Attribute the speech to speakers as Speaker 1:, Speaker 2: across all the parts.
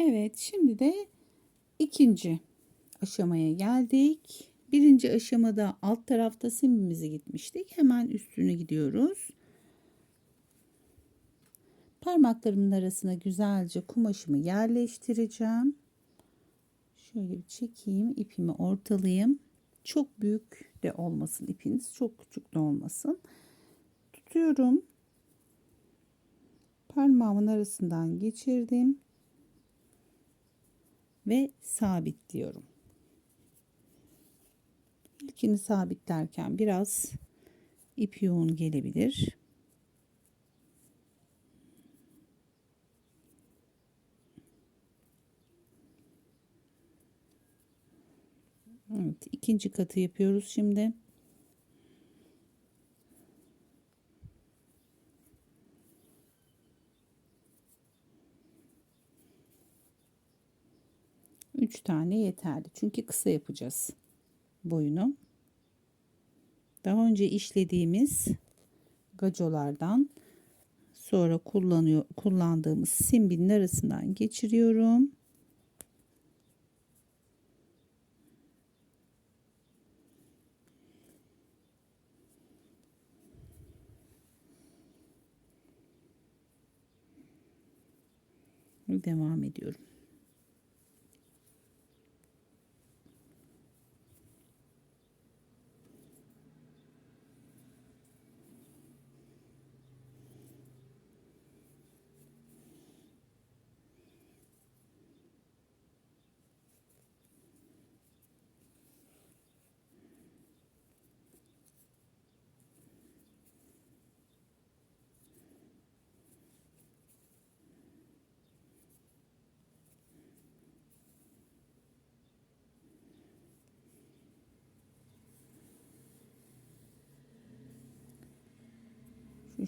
Speaker 1: Evet, şimdi de ikinci aşamaya geldik. Birinci aşamada alt tarafta simimizi gitmiştik. Hemen üstüne gidiyoruz. Parmaklarımın arasına güzelce kumaşımı yerleştireceğim. Şöyle bir çekeyim, ipimi ortalayayım. Çok büyük de olmasın ipiniz, çok küçük de olmasın. Tutuyorum. Parmağımın arasından geçirdim ve sabitliyorum. İlkini sabitlerken biraz ip yoğun gelebilir. Evet, ikinci katı yapıyoruz şimdi. Üç tane yeterli. Çünkü kısa yapacağız boyunu. Daha önce işlediğimiz gacolardan sonra kullanıyor kullandığımız simbinin arasından geçiriyorum. devam ediyorum.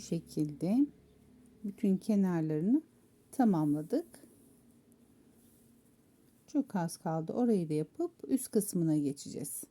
Speaker 1: Şekilde bütün kenarlarını tamamladık. Çok az kaldı. Orayı da yapıp üst kısmına geçeceğiz.